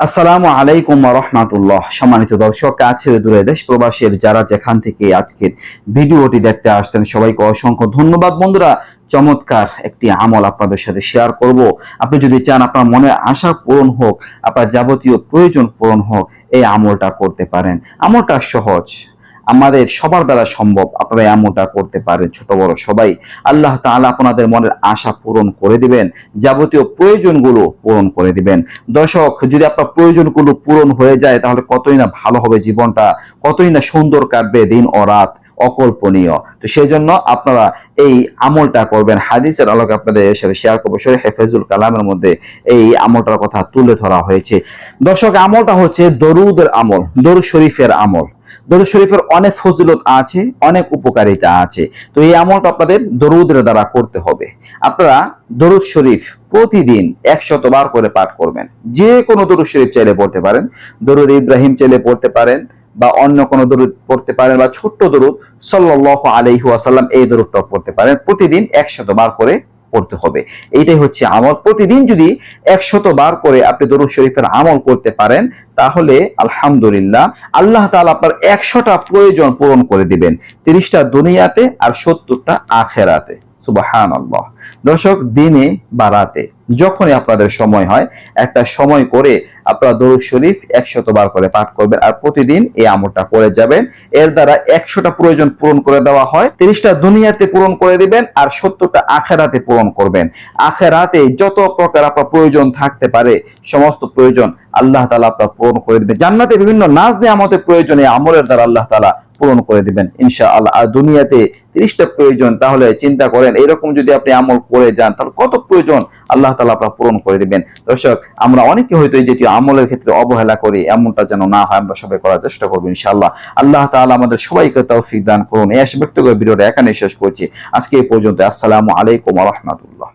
আসসালামু আলাইকুম রহমাতুল্লাহ। সম্মানিত দর্শক, কাছে দূরে দেশ প্রবাসীর যারা যেখান থেকে আজকের ভিডিওটি দেখতে আসছেন, সবাইকে অসংখ্য ধন্যবাদ। বন্ধুরা, চমৎকার একটি আমল আপনাদের সাথে শেয়ার করব। আপনি যদি চান আপনার মনে আশা পূরণ হোক, আপনার যাবতীয় প্রয়োজন পূরণ হোক, এই আমলটা করতে পারেন। আমলটা সহজ। আমাদের সবার দ্বারা সম্ভব আপনারা এই আমলটা করতে পারেন, ছোট বড় সবাই। আল্লাহ তাআলা আপনাদের মনের আশা পূরণ করে দিবেন, যাবতীয় প্রয়োজনগুলো পূরণ করে দিবেন। দর্শক, যদি আপনার প্রয়োজনগুলো পূরণ হয়ে যায়, তাহলে কতই না ভালো হবে জীবনটা, কতই না সুন্দর কাটবে দিন ও রাত অকল্পনীয়। তো সেই জন্য আপনারা এই আমলটা করবেন। হাদিসের আলোকে আপনাদের সাথে শেয়ার করব। শরীর হেফেজুল কালামের মধ্যে এই আমলটার কথা তুলে ধরা হয়েছে। দর্শক, আমলটা হচ্ছে দরুদের আমল, দরুদ শরীফের আমল। দরুদ শরীফের অনেক ফজিলত আছে, অনেক উপকারিতা আছে। তো এই আমলটা আপনাদের দরুদের দ্বারা করতে হবে। আপনারা দরুদ শরীফ প্রতিদিন একশত বার করে পাঠ করবেন। যে কোনো দরুদ শরীফ চাইলে পড়তে পারেন। দরুদ ইব্রাহিম চাইলে পড়তে পারেন বা অন্য কোনো দরুদ পড়তে পারেন বা ছোট্ট দরুদ সাল্লাল্লাহু আলাইহি ওয়াসাল্লাম এই দরুদটা পড়তে পারেন। প্রতিদিন একশত বার করে পড়তে হবে। এইটাই হচ্ছে আমল। প্রতিদিন যদি একশত বার করে আপনি দরুদ শরীফের আমল করতে পারেন, তাহলে আলহামদুলিল্লাহ আল্লাহ তালা আপনার একশোটা প্রয়োজন পূরণ করে দিবেন। তিরিশটা দুনিয়াতে আর সত্তরটা আখেরাতে। সুবাহান আল্লাহ দর্শক, দিনে বা রাতে যখনই আপনাদের সময় হয়, একটা সময় করে আপনারা দরুদ শরীফ একশত বার করে পাঠ করবেন আর প্রতিদিন এই আমলটা করে যাবেন। এর দ্বারা একশোটা প্রয়োজন পূরণ করে দেওয়া হয়, তিরিশটা দুনিয়াতে পূরণ করে দিবেন আর সত্তরটা আখেরাতে পূরণ করবেন। আখেরাতে যত প্রকার আপনার প্রয়োজন থাকতে পারে, সমস্ত প্রয়োজন আল্লাহ তালা আপনার পূরণ করে দিবেন। জান্নাতে বিভিন্ন নাজ আমাদের প্রয়োজনে আমলের দ্বারা আল্লাহ তালা পূরণ করে দিবেন ইনশা আল্লাহ আর দুনিয়াতে তিরিশটা প্রয়োজন, তাহলে চিন্তা করেন, এরকম যদি আপনি আমল করে যান, তাহলে কত প্রয়োজন আল্লাহ তালা আপনার পূরণ করে দিবেন। দর্শক, আমরা অনেকে হয়তো এই জাতীয় আমলের ক্ষেত্রে অবহেলা করি, এমনটা যেন না হয়, আমরা সবাই করার চেষ্টা করব, ইনশাআল্লাহ। আল্লাহ তাআলা আমাদের সবাইকে তৌফিক দান করুন। এই আশা ব্যক্ত করে ভিডিওটা এখানে শেষ করছি। আজকে এই পর্যন্ত, আসসালামু আলাইকুম রহমতুল্লাহ।